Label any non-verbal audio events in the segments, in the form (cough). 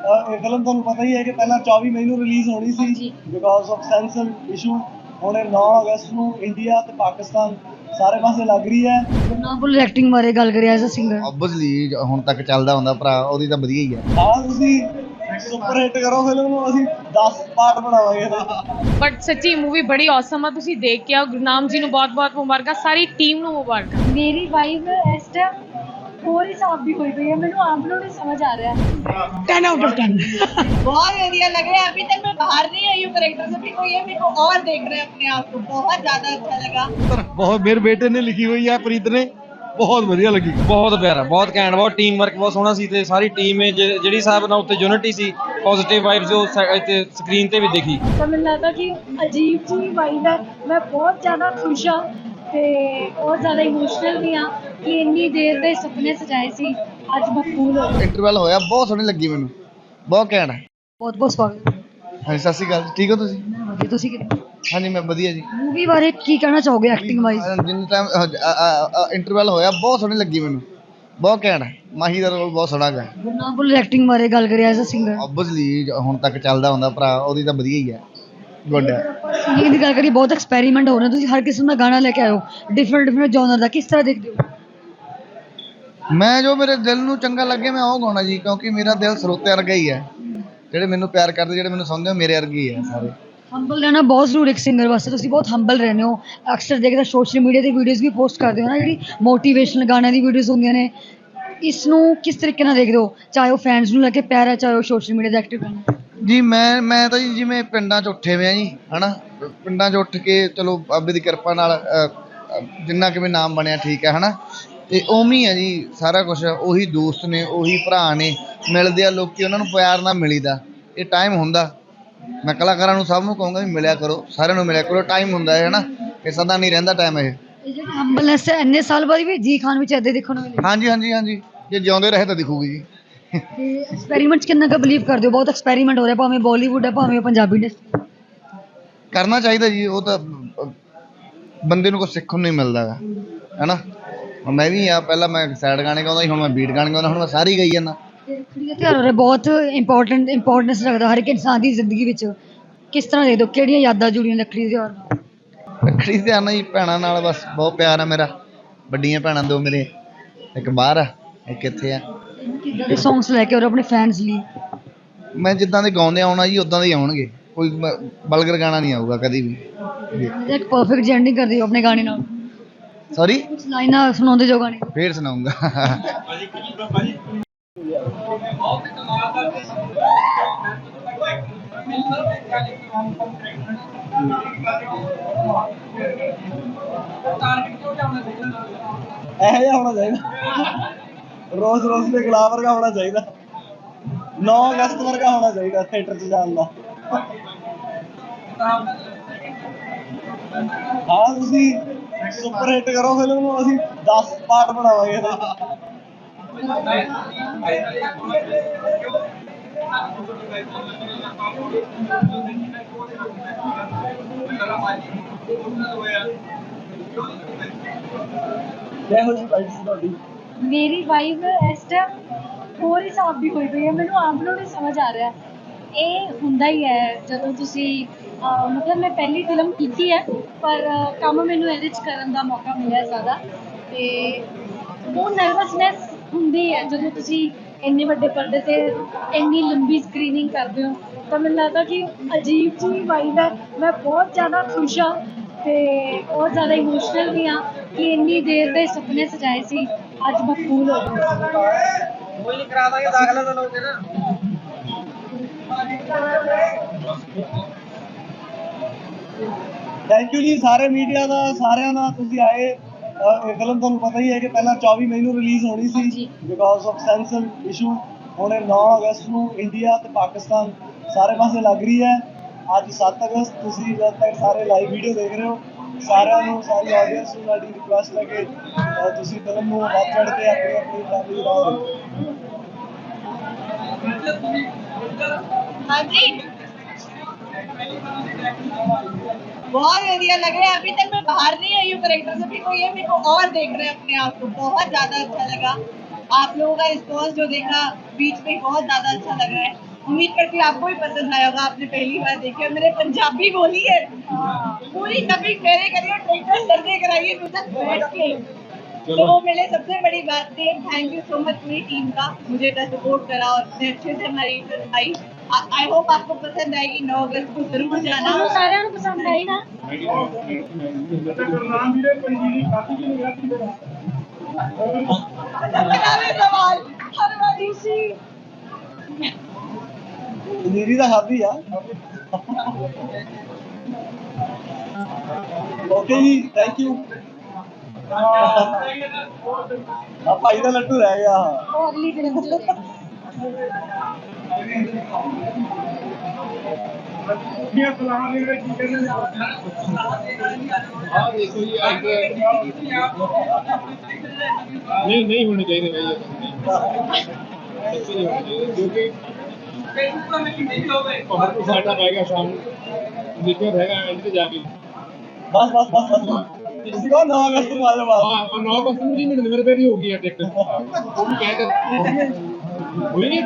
ਇਹ ਫਿਲਮ ਤੁਹਾਨੂੰ ਪਤਾ ਹੀ ਹੈ ਕਿ ਪਹਿਲਾਂ 24 ਮਈ ਨੂੰ ਰਿਲੀਜ਼ ਹੋਣੀ ਸੀ। ਬਿਕਾਜ਼ ਆਫ ਸੈਂਸਰ ਇਸ਼ੂ ਹੁਣ ਇਹ 9 ਅਗਸਤ ਨੂੰ ਇੰਡੀਆ ਤੇ ਪਾਕਿਸਤਾਨ ਸਾਰੇ ਪਾਸੇ ਲੱਗ ਰਹੀ ਹੈ। ਗੁਰਨਾਮ ਐਕਟਿੰਗ ਬਾਰੇ ਗੱਲ ਕਰੀਏ ਐਜ਼ ਅ ਸਿੰਗਰ ਆਬਵੀਅਸਲੀ ਹੁਣ ਤੱਕ ਚੱਲਦਾ ਹੁੰਦਾ ਭਰਾ ਉਹਦੀ ਤਾਂ ਵਧੀਆ ਹੀ ਹੈ। ਹਾਂ ਤੁਸੀਂ ਸੁਪਰ ਹਿੱਟ ਕਰੋ ਫਿਲਮ ਨੂੰ ਅਸੀਂ 10 ਪਾਰਟ ਬਣਾਵਾਂਗੇ। ਇਹਦੇ ਬਟ ਸੱਚੀ ਮੂਵੀ ਬੜੀ ਔਸਮ ਆ ਤੁਸੀਂ ਦੇਖ ਕੇ ਆਓ। ਗੁਰਨਾਮ ਜੀ ਨੂੰ ਬਹੁਤ-ਬਹੁਤ ਮੁਬਾਰਕਾਂ ਸਾਰੀ ਟੀਮ ਨੂੰ ਮੁਬਾਰਕਾਂ। ਮੇਰੀ ਵਾਈਫ ਇਸ ਟਾਈਮ ਹੋਰ ਹਿਸਾਬ ਦੀ ਹੋਈ ਪਈ ਹੈ ਮੈਨੂੰ ਆਪ ਨੂੰ ਨਹੀਂ ਸਮਝ ਆ ਰਿਹਾ 10 ਆਊਟ ਆਫ 10 बहुत बढ़िया लग रहा है अभी तक मैं बाहर नहीं आई हूँ करेक्टर से भी कोई है मेरे को और देख रहे हैं अपने आप को बहुत ज्यादा अच्छा लगा ਬਹੁਤ ਮੇਰੇ ਬੇਟੇ ਨੇ ਲਿਖੀ ਹੋਈ ਹੈ ਪ੍ਰੀਤ ਨੇ ਬਹੁਤ ਵਧੀਆ ਲੱਗੀ ਬਹੁਤ ਪਿਆਰਾ ਬਹੁਤ ਘੈਂਟ ਬਹੁਤ ਟੀਮ ਵਰਕ ਬਹੁਤ ਸੋਹਣਾ ਸੀ ਤੇ ਸਾਰੀ ਟੀਮ ਜਿਹੜੀ ਹਿਸਾਬ ਨਾਲ ਉੱਤੇ ਯੂਨਿਟੀ ਸੀ ਪੋਜ਼ਿਟਿਵ ਵਾਈਬਸ ਉਹ ਇੱਥੇ ਸਕਰੀਨ ਤੇ ਵੀ ਦਿਖੀ ਤਾਂ ਮੈਨੂੰ ਲੱਗਦਾ ਕਿ ਅਜੀਬ ਜੀ ਵਾਈਬ ਹੈ ਮੈਂ ਬਹੁਤ ਜ਼ਿਆਦਾ ਖੁਸ਼ ਹਾਂ ਤੇ ਬਹੁਤ ਜ਼ਿਆਦਾ ਇਮੋਸ਼ਨਲ ਵੀ ਹਾਂ ਕਿ ਇੰਨੀ ਦੇਰ ਦੇ ਸੁਪਨੇ ਸਜਾਏ ਸੀ ਅੱਜ ਮਕਬੂਲ ਹੋ ਗਏ ਇੰਟਰਵਲ ਹੋਇਆ ਬਹੁਤ ਸੋਹਣੀ ਲੱਗੀ ਮੈਨੂੰ। ਬਹੁਤ ਘੈਂਟ। ਹੈ ਬਹੁਤ ਬਹੁਤ ਸਵਾਗਤ ਹਾਂਜੀ ਸਤਿ ਸ਼੍ਰੀ ਅਕਾਲ। ਠੀਕ ਹੋ ਤੁਸੀਂ? ਮੈਂ ਵਧੀਆ ਤੁਸੀਂ ਕਿਵੇਂ? ਹਾਂਜੀ ਮੈਂ ਵਧੀਆ ਜੀ। ਮੂਵੀ ਬਾਰੇ ਕੀ ਕਹਿਣਾ ਚਾਹੋਗੇ ਐਕਟਿੰਗ ਵਾਈਜ਼ ਜਿੰਨ ਟਾਈਮ ਇੰਟਰਵਲ ਹੋਇਆ ਬਹੁਤ ਸੋਹਣੀ ਲੱਗੀ ਮੈਨੂੰ। ਬਹੁਤ ਘੈਂਟ। ਹੈ ਮਾਹੀ ਦਾ ਰੋਲ ਬਹੁਤ ਸੋਹਣਾ ਹੈ ਗੁਰਨਾਮ ਐਕਟਿੰਗ ਬਾਰੇ ਗੱਲ ਕਰੀਏ ਐਜ਼ ਅ ਸਿੰਗਰ ਆਬਵੀਅਸਲੀ ਹੁਣ ਤੱਕ ਚੱਲਦਾ ਹੁੰਦਾ ਭਰਾ ਉਹਦੀ ਤਾਂ ਵਧੀਆ ਹੀ ਹੈ। ਗੁੱਡ ਹੈ ਸਿੰਗਿੰਗ ਦੀ ਗੱਲ ਕਰੀਏ ਬਹੁਤ ਐਕਸਪੈਰੀਮੈਂਟ ਹੋ ਰਹੇ ਤੁਸੀਂ ਹਰ ਕਿਸਮ ਦਾ ਗਾਣਾ ਲੈ ਕੇ ਹੋ। ਡਿਫਰੈਂਟ ਡਿਫਰੈਂਟ ਜਨਰ ਦਾ ਕਿਸ ਤਰ੍ਹਾਂ ਦੇਖਦੇ ਹੋ? ਮੈਂ ਜੋ ਮੇਰੇ ਦਿਲ ਨੂੰ ਚੰਗਾ ਲੱਗੇ ਮੈਂ ਉਹ ਗਾਉਣਾ ਜੀ ਕਿਉਂਕਿ ਮੇਰਾ ਦਿਲ ਸਰੋਤੇ ਵਰਗਾ ਹੀ ਹੈ। ਜਿਹੜੇ ਮੈਨੂੰ ਪਿਆਰ ਕਰਦੇ ਜਿਹੜੇ ਮੈਨੂੰ ਸੁਣਦੇ ਮੇਰੇ ਵਰਗੇ ਹੀ ਹੈ ਸਾਰੇ। ਹੰਬਲ ਰਹਿਣਾ ਬਹੁਤ ਜ਼ਰੂਰੀ ਇੱਕ ਸਿੰਗਰ ਵਾਸਤੇ। ਤੁਸੀਂ ਬਹੁਤ ਹੰਬਲ ਰਹਿੰਦੇ ਹੋ। ਅਕਸਰ ਦੇਖਦਾ ਸੋਸ਼ਲ ਮੀਡੀਆ ਤੇ ਵੀਡੀਓਜ਼ ਵੀ ਪੋਸਟ ਕਰਦੇ ਹੋ ਨਾ ਜਿਹੜੀ ਮੋਟੀਵੇਸ਼ਨਲ ਗਾਣਿਆਂ ਦੀ ਵੀਡੀਓਜ਼ ਹੁੰਦੀਆਂ ਨੇ। ਇਸ ਨੂੰ ਕਿਸ ਤਰੀਕੇ ਨਾਲ ਦੇਖਦੇ ਹੋ? ਚਾਹੇ ਉਹ ਫੈਨਸ ਨੂੰ ਲੈ ਕੇ ਪਿਆਰ ਹੈ ਚਾਹੇ ਉਹ ਸੋਸ਼ਲ ਮੀਡੀਆ ਤੇ ਐਕਟਿਵ ਰਹਿਣਾ। ਜੀ ਮੈਂ ਮੈਂ ਤਾਂ ਜੀ ਜਿਵੇਂ ਪਿੰਡਾਂ 'ਚ ਉੱਠੇ ਆ ਜੀ ਹਨਾ? ਪਿੰਡਾਂ 'ਚ ਉੱਠ ਕੇ ਚਲੋ ਬਾਬੇ ਦੀ ਕਿਰਪਾ ਨਾਲ ਅ, ਜਿੰਨਾ ਕਿਵੇਂ ਨਾਮ ਬਣਿਆ ਠੀਕ ਹੈ ਹਨਾ? ਤੇ ਉਵੇਂ ਹੀ ਆ ਜੀ ਸਾਰਾ ਕੁਝ ਉਹੀ ਦੋਸਤ ਨੇ ਉਹੀ ਭਰਾ ਨੇ ਮਿਲਦੇ ਆ ਲੋਕੀ ਉਹਨਾਂ ਨੂੰ ਪਿਆਰ ਨਾਲ ਮਿਲੀਦਾ। ਇਹ ਟਾਈਮ ਹੁੰਦਾ। ਮੈਂ ਕਲਾਕਾਰਾਂ ਨੂੰ ਸਭ ਨੂੰ ਕਹੂੰਗਾ ਵੀ ਮਿਲਿਆ ਕਰੋ ਸਾਰਿਆਂ ਨੂੰ ਮਿਲਿਆ ਕਰੋ ਟਾਈਮ ਹੁੰਦਾ ਹੈ ਹਨਾ? ਇਹ ਸਦਾ ਨਹੀਂ ਰਹਿੰਦਾ ਟਾਈਮ ਇਹ। ਇਹ ਜਿਹੜੀ ਹੰਬਲਨੈਸ ਹੈ ਇੰਨੇ ਸਾਲ ਬਾਅਦ ਵੀ ਜੀ ਖਾਨ ਵਿੱਚ ਇੱਦਾਂ ਦੇਖਣ ਨੂੰ ਮਿਲੇ ਹਾਂਜੀ ਹਾਂਜੀ ਹਾਂਜੀ। ਜੇ ਜਿਉਂਦੇ ਰਹੇ ਤਾਂ ਦਿਖੂਗੀ ਜੀ। ਤੇ ਐਕਸਪੈਰੀਮੈਂਟਸ ਕਿੰਨਾ ਕੁ ਬਲੀਵ ਕਰਦੇ ਹੋ? ਬਹੁਤ ਐਕਸਪੈਰੀਮੈਂਟ ਹੋ ਰਿਹਾ ਭਾਵੇਂ ਬਾਲੀਵੁੱਡ ਹੈ ਭਾਵੇਂ ਪੰਜਾਬੀ ਇੰਡਸਟਰੀ ਕਰਨਾ ਚਾਹੀਦਾ ਜੀ ਉਹ ਤਾਂ ਬੰਦੇ ਨੂੰ ਕੁਝ ਸਿੱਖਣ ਨੂੰ ਹੀ ਮਿਲਦਾ ਹੈ ਹੈਨਾ? ਹੁਣ ਮੈਂ ਵੀ ਆ ਪਹਿਲਾਂ ਮੈਂ ਸੈਡ ਗਾਣੇ ਗਾਉਂਦਾ ਸੀ ਹੁਣ ਮੈਂ ਬੀਟ ਗਾਣੇ ਗਾਉਂਦਾ ਹੁਣ ਮੈਂ ਸਾਰੇ ਗਾਈ ਜਾਂਦਾ। ਰੱਖੜੀ ਦਾ ਤਿਉਹਾਰ ਹੋ ਰਿਹਾ ਬਹੁਤ ਇੰਪੋਰਟੈਂਟ ਇੰਪੋਰਟੈਂਸ ਰੱਖਦਾ ਹਰ ਇੱਕ ਇਨਸਾਨ ਦੀ ਜ਼ਿੰਦਗੀ ਵਿੱਚ। ਕਿਸ ਤਰ੍ਹਾਂ ਦੇਖਦੇ ਹੋ? ਕਿਹੜੀਆਂ ਯਾਦਾਂ ਜੁੜੀਆਂ ਰੱਖੜੀ ਦੇ ਤਿਉਹਾਰ ਨਾਲ? ਰੱਖੜੀ ਤੇ ਆਣਾ ਜੀ ਭੈਣਾਂ ਨਾਲ ਬਸ ਬਹੁਤ ਪਿਆਰ ਆ ਮੇਰਾ। ਵੱਡੀਆਂ ਭੈਣਾਂ ਦੋ ਮੇਰੇ ਇੱਕ ਬਾਹਰ ਆ ਇੱਕ ਇੱਥੇ ਆ। ਦੇ ਸੌਂਗਸ ਲੈ ਕੇ ਆਓ ਆਪਣੇ ਫੈਨਸ ਲਈ? ਮੈਂ ਜਿੱਦਾਂ ਦੇ ਗਾਉਂਦੇ ਆਉਣਾ ਜੀ ਉਦਾਂ ਦੇ ਹੀ ਆਉਣਗੇ। ਕੋਈ ਬਲਗਰ ਗਾਣਾ ਨਹੀਂ ਆਊਗਾ ਕਦੀ ਵੀ। ਇੱਕ ਪਰਫੈਕਟ ਜੈਂਡਿੰਗ ਕਰਦੇ ਹੋ ਆਪਣੇ ਗਾਣੇ ਨਾਲ। ਸੌਰੀ ਕੁਝ ਲਾਈਨਾਂ ਸੁਣਾਉਂਦੇ ਜੋ ਗਾਣੇ। ਫੇਰ ਸੁਣਾਉਂਗਾ। ਇਹੋ ਜਿਹਾ ਹੋਣਾ ਚਾਹੀਦਾ। ਰੋਜ਼ ਰੋਜ਼ ਦੇ ਗੁਲਾਬ ਵਰਗਾ ਹੋਣਾ ਚਾਹੀਦਾ। 9 ਅਗਸਤ ਵਰਗਾ ਹੋਣਾ ਚਾਹੀਦਾ ਥੀਏਟਰ 'ਚ ਜਾਣ ਦਾ। ਹਾਂ, ਤੁਸੀਂ ਸੁਪਰ ਹਿੱਟ ਕਰੋ ਫਿਲਮ ਨੂੰ, ਅਸੀਂ 10 ਪਾਰਟ ਬਣਾਵਾਂਗੇ ਇਹਦੇ ਕਿਹੋ ਜਿਹੀ ਬਾਈਟ ਸੀ ਤੁਹਾਡੀ? ਮੇਰੀ ਵਾਈਫ ਇਸ ਟਾਈਮ ਹੋਰ ਹਿਸਾਬ ਦੀ ਹੋਈ ਪਈ ਹੈ, ਮੈਨੂੰ ਆਪ ਨੂੰ ਨਹੀਂ ਸਮਝ ਆ ਰਿਹਾ ਇਹ ਹੁੰਦਾ ਹੀ ਹੈ, ਜਦੋਂ ਤੁਸੀਂ ਮਤਲਬ ਮੈਂ ਪਹਿਲੀ ਫਿਲਮ ਕੀਤੀ ਹੈ, ਪਰ ਕੰਮ ਮੈਨੂੰ ਇਹਦੇ 'ਚ ਕਰਨ ਦਾ ਮੌਕਾ ਮਿਲਿਆ ਜ਼ਿਆਦਾ ਤੇ ਉਹ ਨਰਵਸਨੈਸ ਹੁੰਦੀ ਹੈ, ਜਦੋਂ ਤੁਸੀਂ ਇੰਨੇ ਵੱਡੇ ਪਰਦੇ ਤੇ ਇੰਨੀ ਲੰਬੀ ਸਕਰੀਨਿੰਗ ਕਰਦੇ ਹੋ, ਤਾਂ ਮੈਨੂੰ ਲੱਗਦਾ ਕਿ ਅਜੀਬ ਜਿਹੀ ਵਾਈਬ ਹੈ। ਮੈਂ ਬਹੁਤ ਜ਼ਿਆਦਾ ਖੁਸ਼ ਹਾਂ ਤੇ ਬਹੁਤ ਜ਼ਿਆਦਾ ਇਮੋਸ਼ਨਲ ਵੀ ਹਾਂ ਕਿ ਇੰਨੀ ਦੇਰ ਦੇ ਸੁਪਨੇ ਸਜਾਏ ਸੀ। ਅੱਜ ਮਕਬੂਲ ਹੋ ਗਏ ਥੈਂਕ ਯੂ ਜੀ ਸਾਰੇ ਮੀਡੀਆ ਦਾ ਸਾਰਿਆਂ ਦਾ ਤੁਸੀਂ ਆਏ। ਅਹ ਇਹ ਫਿਲਮ ਤੁਹਾਨੂੰ ਪਤਾ ਹੀ ਹੈ ਕਿ ਪਹਿਲਾਂ 24 ਮਈ ਨੂੰ ਰਿਲੀਜ਼ ਹੋਣੀ ਸੀ ਹਾਂਜੀ। ਬਿਕਾਜ਼ ਆਫ ਸੈਂਸਰ ਇਸ਼ੂ ਹੁਣ ਇਹ 9 ਅਗਸਤ ਨੂੰ ਇੰਡੀਆ ਤੇ ਪਾਕਿਸਤਾਨ ਸਾਰੇ ਪਾਸੇ ਲੱਗ ਰਹੀ ਹੈ। ਅੱਜ 7 ਅਗਸਤ ਤੁਸੀਂ ਜਦ ਤੱਕ ਸਾਰੇ ਲਾਈਵ ਵੀਡੀਓ ਦੇਖ ਰਹੇ ਹੋ बहुत वादिया लग रहा है अभी तक मैं बाहर नहीं आई हूँ करेक्टर से फिर ये मेरे को और देख रहे हैं अपने आप को बहुत ज़्यादा अच्छा लगा आप लोगों का रिस्पॉन्स जो देखा बीच में बहुत ज़्यादा अच्छा लग रहा है उम्मीद करती हूँ आपको भी पसंद आया होगा आपने पहली बार देखी और मेरे पंजाबी बोली है। पूरी तभी फेरे करिए सर्वे कराइए तो मेरे सबसे बड़ी बात थी थैंक यू सो मच मेरी टीम का। मुझे इतना सपोर्ट करा और इतने अच्छे से हमारी आई। आई होप आपको पसंद आएगी नौ अगस्त को ज़रूर जाना। सारे पसंद आएगा सवाल। हर बार (laughs) (laughs) ਪਨੀਰੀ ਦਾ ਖਾਧੀ ਆ। ਓਕੇ ਜੀ ਥੈਂਕ ਯੂ ਆ ਭਾਈ ਦਾ ਲੱਡੂ ਰਹਿ ਗਿਆ। ਉਹ ਅਗਲੀ ਫਿਲਮ ਚ ਆ ਦੇਖੋ ਜੀ ਅੱਜ ਨਹੀਂ ਨਹੀਂ ਹੋਣੀ ਚਾਹੀਦੀ ਭਾਈ ਇਹ ਸੱਚੀ ਨਹੀਂ ਹੋਣੀ ਚਾਹੀਦੀ ਕਿਉਂਕਿ ਬਾਹਰ ਤੋਂ ਸਾਡਾ ਰਹੇਗਾ ਸ਼ਾਮ ਨੂੰ ਦੇਖਿਆ ਰਹੇਗਾ ਐਂਡ ਤੇ ਜਾ ਕੇ ਬਸ ਬਸ ਬਸ ਬਸ ਤੁਸੀਂ ਕੋ 9 ਅਗਸਤ ਨੂੰ ਆ ਜਾਓ ਬਾਹਰ ਹਾਂ ਉਹ 9 ਅਗਸਤ ਨੂੰ ਜੀ ਮੈਨੂੰ ਮੇਰੇ ਤੇ ਹੀ ਹੋ ਗਈ ਹੈ ਟਿਕਟ ਉਹ ਵੀ ਕਹਿ ਕੇ ਹੋਈ ਨਹੀਂ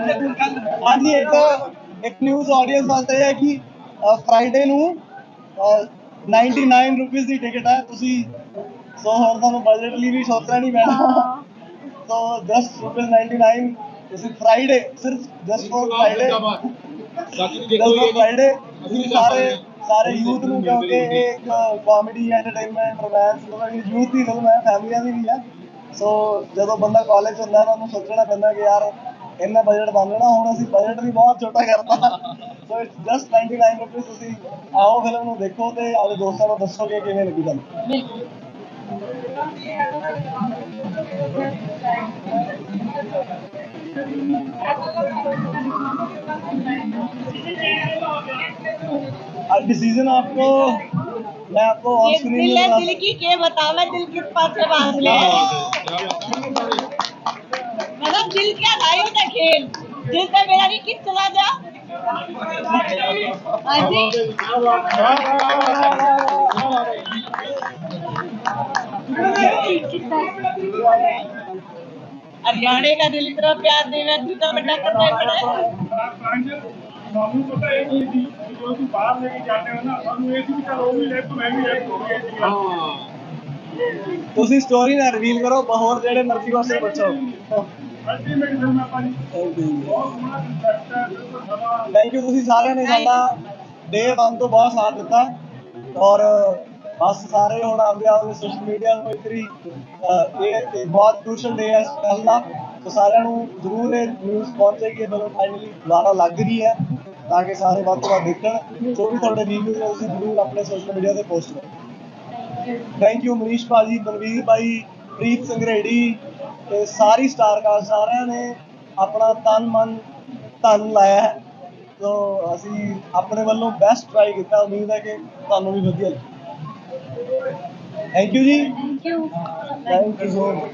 ਹਾਂਜੀ ਇੱਕ ਇੱਕ ਨਿਊਜ਼ ਆਡੀਅנס ਵਾਸਤੇ ਹੈ ਕਿ ਫਰਾਈਡੇ ਨੂੰ ਅਹ, 99 ਰੁਪਏ ਦੀ ਟਿਕਟ ਹੈ ਤੁਸੀਂ ਸੋ ਹੁਣ ਤੁਹਾਨੂੰ ਬਜਟ ਲਈ ਵੀ ਸੋਚਣਾ ਨਹੀਂ ਪੈਣਾ ਸੋ ਜਸਟ ਰੁਪਏ 99 ਤੁਸੀਂ ਫਰਾਈਡੇ ਸਿਰਫ ਜਸਟ ਫॉर ਫਰਾਈਡੇ ਬਾਕੀ ਦੇਖੋ ਫਰਾਈਡੇ ਅਸੀਂ ਸਾਰੇ ਸਾਰੇ ਯੂਥ ਨੂੰ ਕਿਉਂਕਿ ਇੱਕ ਕਾਮੇਡੀ ਐਂਟਰਟੇਨਮੈਂਟ ਰੋਮਾਂਸ ਮਤਲਬ ਯੂਥ ਦੀ ਫਿਲਮ ਹੈ ਫੈਮਲੀਆਂ ਦੀ ਵੀ ਹੈ ਸੋ ਜਦੋਂ ਬੰਦਾ ਕਾਲਜ ਹੁੰਦਾ ਤਾਂ ਉਹਨੂੰ ਸੋਚਣਾ ਪੈਂਦਾ ਕਿ ਯਾਰ ਇੰਨਾ ਬਜਟ ਬੰਨਣਾ ਹੁਣ ਅਸੀਂ ਬਜਟ ਵੀ ਬਹੁਤ ਛੋਟਾ ਕਰਤਾ ਸੋ ਇਟਸ ਜਸਟ 99 ਰੁਪਏ ਤੁਸੀਂ ਆਓ ਫਿਲਮ ਨੂੰ ਦੇਖੋ ਤੇ ਆਪਣੇ ਦੋਸਤਾਂ ਨੂੰ ਦੱਸੋ ਕਿ ਕਿਵੇਂ ਲੱਗੀ ਤੁਹਾਨੂੰ डिसीज़न आपको मैं आपको ऑन ये स्क्रीन दिल है दिल की के बता मैं दिल किस पास से बाँध ले मतलब दिल क्या था ये था खेल। दिल से मेरा नहीं किस चला जा हाँ जी हरियाणे का दिल इतना प्यार दे मैं तू तो बड़ा करना ही पड़ा है ਸਾਨੂੰ ਪਤਾ ਇਹ ਨਹੀਂ ਸੀ ਕਿ ਜਦੋਂ ਤੁਸੀਂ ਬਾਹਰ ਲੈ ਕੇ ਜਾਂਦੇ ਹੋ ਨਾ ਸਾਨੂੰ ਇਹ ਸੀ ਕਿ ਚਲ ਉਹ ਵੀ ਲੈਫਟ ਮੈਂ ਵੀ ਲੈਫਟ ਹੋ ਗਈ ਸੀ ਤੁਸੀਂ ਸਟੋਰੀ ਨਾ ਰਿਵੀਲ ਕਰੋ ਹੋਰ ਜਿਹੜੇ ਮਰਜ਼ੀ ਕੁਐਸਚਨ ਪੁੱਛੋ ਅਲਟੀਮੇਟ ਫਿਲਮ ਆਪਾਂ ਜੀ ਬਹੁਤ ਸੋਹਣਾ ਕੰਸੈਪਟ ਹੈ ਬਿਲਕੁਲ ਸਮਾਂ ਥੈਂਕ ਯੂ ਤੁਸੀਂ ਸਾਰਿਆਂ ਨੇ ਸਾਡਾ ਡੇ 1 ਤੋਂ ਬਹੁਤ ਸਾਥ ਦਿੱਤਾ ਔਰ ਬਸ ਸਾਰੇ ਹੁਣ ਆਪਦੇ ਆਪਦੇ ਸੋਸ਼ਲ ਮੀਡੀਆ ਨੂੰ ਇਤਰੀ ਇਹ ਬਹੁਤ ਕ੍ਰੂਸ਼ਲ ਡੇ ਹੈ ਇਸ ਗੱਲ ਦਾ। ਸਾਰਿਆਂ ਨੂੰ ਜ਼ਰੂਰ ਇਹ ਨਿਊਜ਼ ਪਹੁੰਚੇਗੀ ਕਿ ਜਦੋਂ ਫਾਈਨਲੀ ਦੁਬਾਰਾ ਲੱਗ ਰਹੀ ਹੈ, ਤਾਂ ਕਿ ਸਾਰੇ ਵੱਧ ਤੋਂ ਵੱਧ ਦੇਖਣ। ਜੋ ਵੀ ਤੁਹਾਡੇ ਰਿਵਿਊ ਹੈ ਤੁਸੀਂ ਜ਼ਰੂਰ ਆਪਣੇ ਸੋਸ਼ਲ ਮੀਡੀਆ ਤੇ ਪੋਸਟ ਕਰੋ। ਥੈਂਕ ਯੂ ਮਨੀਸ਼ ਭਾਜੀ, ਬਲਵੀਰ ਭਾਈ, ਪ੍ਰੀਤ ਸੰਗਰੇੜੀ ਤੇ ਸਾਰੀ ਸਟਾਰ ਕਾਸਟ ਸਾਰਿਆਂ ਨੇ ਆਪਣਾ ਤਨ ਮਨ ਧਨ ਲਾਇਆ ਹੈ। ਸੋ ਅਸੀਂ ਆਪਣੇ ਵੱਲੋਂ ਬੈਸਟ ਟਰਾਈ ਕੀਤਾ, ਉਮੀਦ ਹੈ ਕਿ ਤੁਹਾਨੂੰ ਵੀ ਵਧੀਆ ਲੱਗੇ। ਥੈਂਕ ਯੂ ਜੀ thank you thank you so much